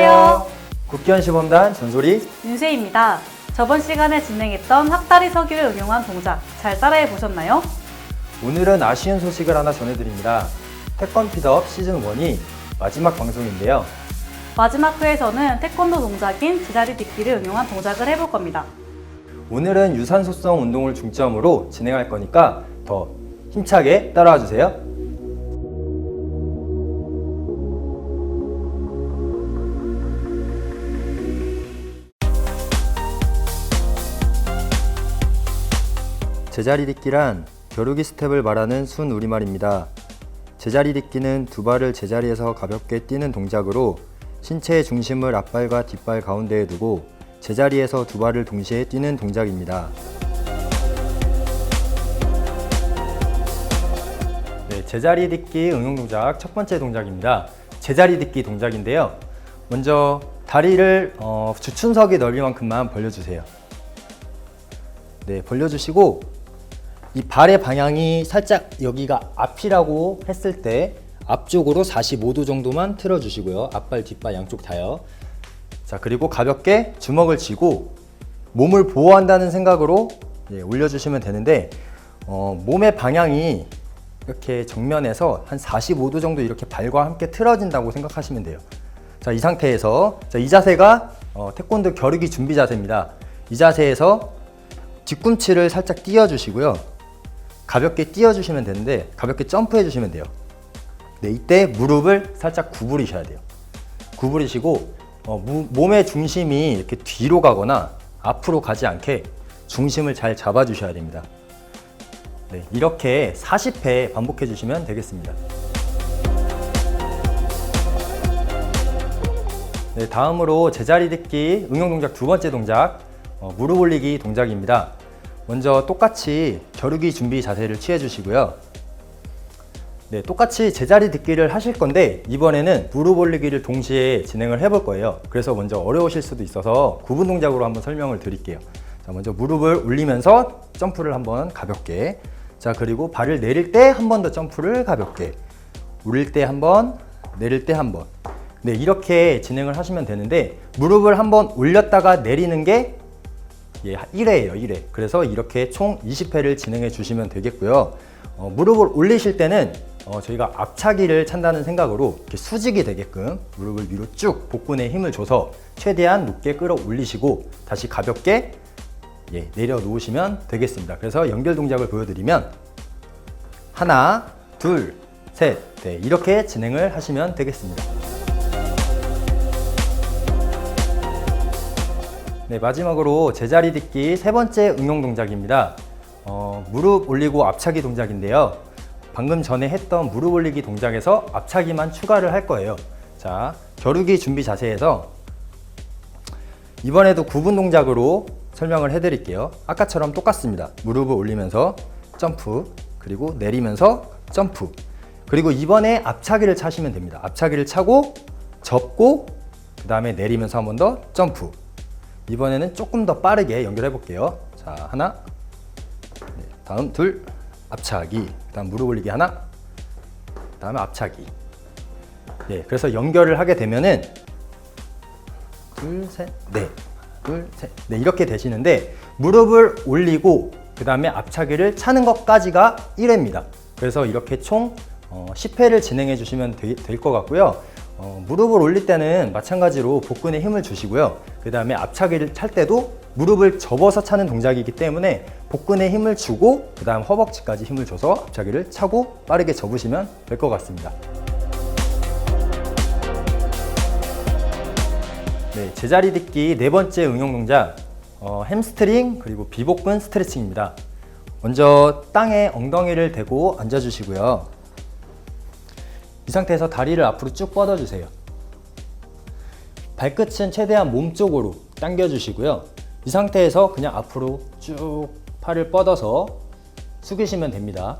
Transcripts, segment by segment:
안녕하세요. 국견 시범단 전소리 윤세입니다. 저번 시간에 진행했던 학다리 서기를 응용한 동작 잘 따라해 보셨나요? 오늘은 아쉬운 소식을 하나 전해드립니다. 태권 피드업 시즌 1이 마지막 방송인데요. 마지막 회에서는 태권도 동작인 제자리 딛기를 응용한 동작을 해볼 겁니다. 오늘은 유산소성 운동을 중점으로 진행할 거니까 더 힘차게 따라와 주세요. 제자리 딛기란 겨루기 스텝을 말하는 순 우리말입니다. 제자리 딛기는 두 발을 제자리에서 가볍게 뛰는 동작으로 신체의 중심을 앞발과 뒷발 가운데에 두고 제자리에서 두 발을 동시에 뛰는 동작입니다. 네, 제자리 딛기 응용 동작 첫 번째 동작입니다. 제자리 딛기 동작인데요. 먼저 다리를 어, 주춘석이 넓이만큼만 벌려주세요. 네, 벌려주시고 이 발의 방향이 살짝 여기가 앞이라고 했을 때 앞쪽으로 45도 정도만 틀어주시고요. 앞발, 뒷발 양쪽 다요. 자, 그리고 가볍게 주먹을 쥐고 몸을 보호한다는 생각으로 예, 올려주시면 되는데 어, 몸의 방향이 이렇게 정면에서 한 45도 정도 이렇게 발과 함께 틀어진다고 생각하시면 돼요. 자, 이 상태에서 자, 이 자세가 어, 태권도 겨루기 준비 자세입니다. 이 자세에서 뒤꿈치를 살짝 띄워주시고요. 가볍게 띄워주시면 되는데 가볍게 점프해 주시면 돼요. 네, 이때 무릎을 살짝 구부리셔야 돼요. 구부리시고 어, 무- 몸의 중심이 이렇게 뒤로 가거나 앞으로 가지 않게 중심을 잘 잡아주셔야 됩니다. 네, 이렇게 40회 반복해 주시면 되겠습니다. 네, 다음으로 제자리 딛기 응용 동작 두 번째 동작 어, 무릎 올리기 동작입니다. 먼저 똑같이 겨루기 준비 자세를 취해 주시고요. 네, 똑같이 제자리 딛기를 하실 건데 이번에는 무릎 올리기를 동시에 진행을 해볼 거예요. 그래서 먼저 어려우실 수도 있어서 구분 동작으로 한번 설명을 드릴게요. 자, 먼저 무릎을 올리면서 점프를 한번 가볍게. 자, 그리고 발을 내릴 때 한 번 더 점프를 가볍게. 올릴 때 한 번, 내릴 때 한 번. 네, 이렇게 진행을 하시면 되는데 무릎을 한번 올렸다가 내리는 게 예, 1회예요, 1회. 그래서 이렇게 총 20회를 진행해 주시면 되겠고요. 어, 무릎을 올리실 때는 어, 저희가 앞차기를 찬다는 생각으로 이렇게 수직이 되게끔 무릎을 위로 쭉 복근에 힘을 줘서 최대한 높게 끌어 올리시고 다시 가볍게 예, 내려놓으시면 되겠습니다. 그래서 연결 동작을 보여드리면 하나, 둘, 셋, 네, 이렇게 진행을 하시면 되겠습니다. 네, 마지막으로 제자리 딛기 세 번째 응용 동작입니다. 어, 무릎 올리고 앞차기 동작인데요. 방금 전에 했던 무릎 올리기 동작에서 앞차기만 추가를 할 거예요. 자, 겨루기 준비 자세에서 이번에도 구분 동작으로 설명을 해드릴게요. 아까처럼 똑같습니다. 무릎을 올리면서 점프, 그리고 내리면서 점프. 그리고 이번에 앞차기를 차시면 됩니다. 앞차기를 차고 접고 그 다음에 내리면서 한 번 더 점프. 이번에는 조금 더 빠르게 연결해 볼게요. 자, 하나, 네, 다음 둘, 앞차기, 다음 무릎 올리기 하나, 다음에 앞차기. 네, 그래서 연결을 하게 되면은 둘, 셋, 넷, 둘, 셋, 네 이렇게 되시는데 무릎을 올리고 그 다음에 앞차기를 차는 것까지가 1회입니다. 그래서 이렇게 총 어, 10회를 진행해 주시면 될 것 같고요. 어, 무릎을 올릴 때는 마찬가지로 복근에 힘을 주시고요. 그 다음에 앞차기를 찰 때도 무릎을 접어서 차는 동작이기 때문에 복근에 힘을 주고 그 다음 허벅지까지 힘을 줘서 앞차기를 차고 빠르게 접으시면 될 것 같습니다. 네, 제자리 딛기 네 번째 응용 동작 어, 햄스트링 그리고 비복근 스트레칭입니다. 먼저 땅에 엉덩이를 대고 앉아주시고요. 이 상태에서 다리를 앞으로 쭉 뻗어주세요. 발끝은 최대한 몸쪽으로 당겨주시고요. 이 상태에서 그냥 앞으로 쭉 팔을 뻗어서 숙이시면 됩니다.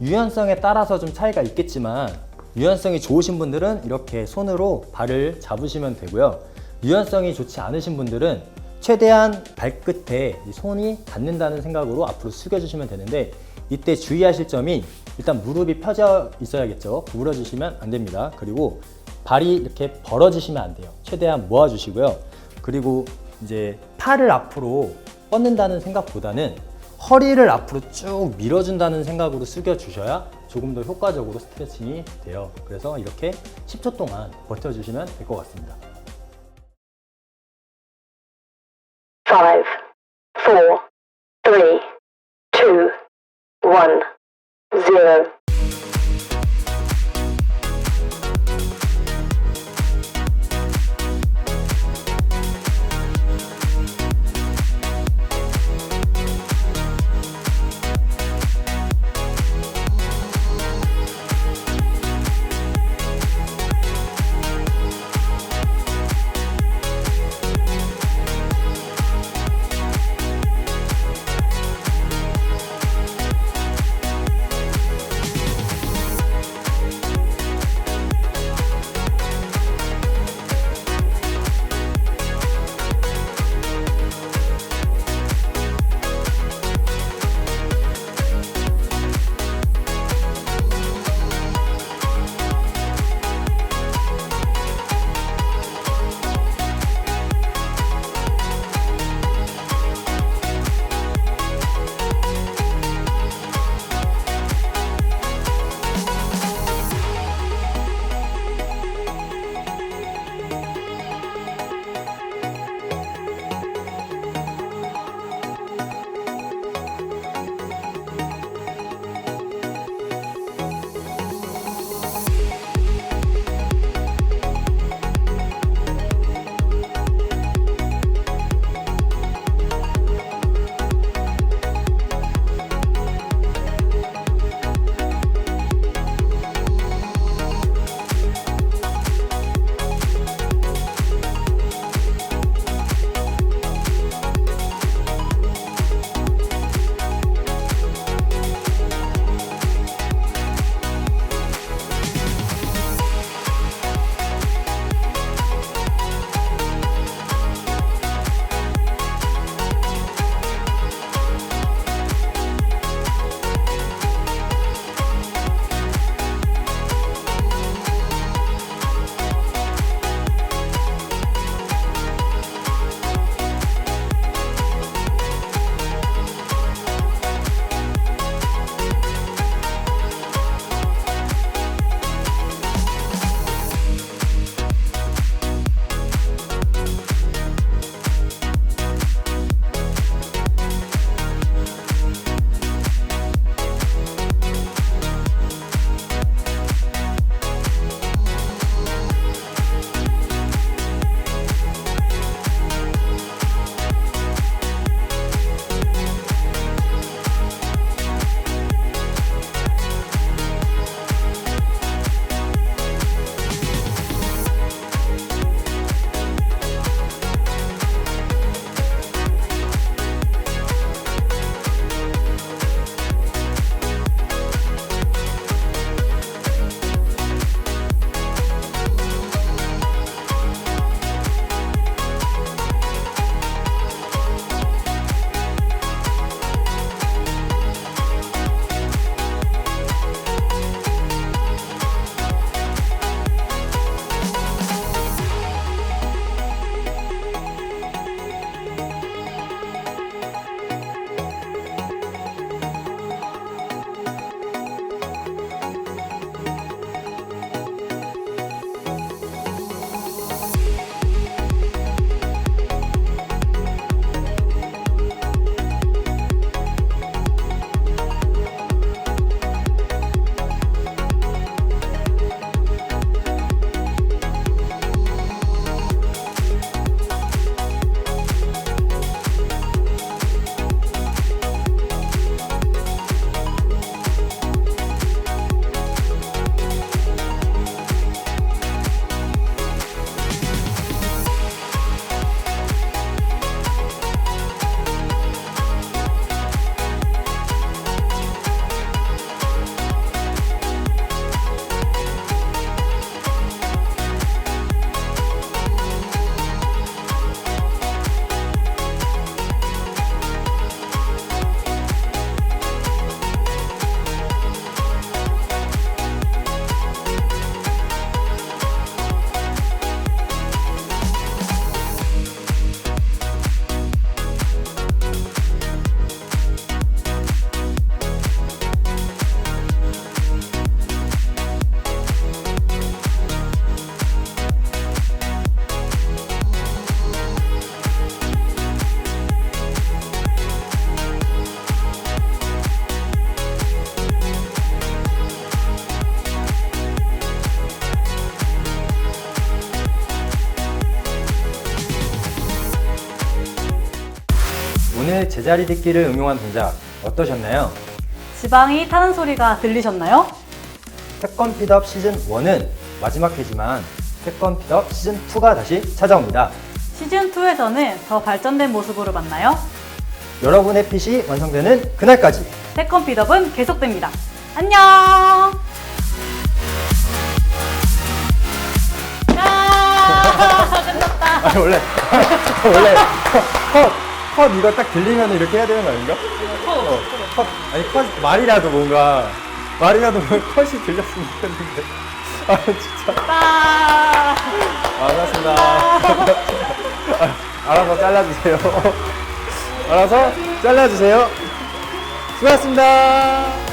유연성에 따라서 좀 차이가 있겠지만 유연성이 좋으신 분들은 이렇게 손으로 발을 잡으시면 되고요. 유연성이 좋지 않으신 분들은 최대한 발끝에 이 손이 닿는다는 생각으로 앞으로 숙여주시면 되는데 이때 주의하실 점이 일단 무릎이 펴져 있어야겠죠. 구부러지시면 안 됩니다. 그리고 발이 이렇게 벌어지시면 안 돼요. 최대한 모아주시고요. 그리고 이제 팔을 앞으로 뻗는다는 생각보다는 허리를 앞으로 쭉 밀어준다는 생각으로 숙여주셔야 조금 더 효과적으로 스트레칭이 돼요. 그래서 이렇게 10초 동안 버텨주시면 될 것 같습니다. Five, four, three, two, one, zero. 오늘 제자리 듣기를 응용한 동작 어떠셨나요? 지방이 타는 소리가 들리셨나요? 태권 피드업 시즌 1은 마지막 회지만 태권 피드업 시즌 2가 다시 찾아옵니다. 시즌 2에서는 더 발전된 모습으로 만나요. 여러분의 핏이 완성되는 그날까지 태권 비덥은 계속됩니다. 안녕! 야, 끝났다. 아니 원래 원래 컷, 컷 이거 딱 들리면 이렇게 해야 되는 거 아닌가? 어, 컷 아니 컷 말이라도 뭔가 말이라도 뭔가 컷이 들렸으면 좋겠는데. 아 진짜. 아, 아 반갑습니다. 아, 알아서 잘라주세요. 알아서 잘라주세요. 수고하셨습니다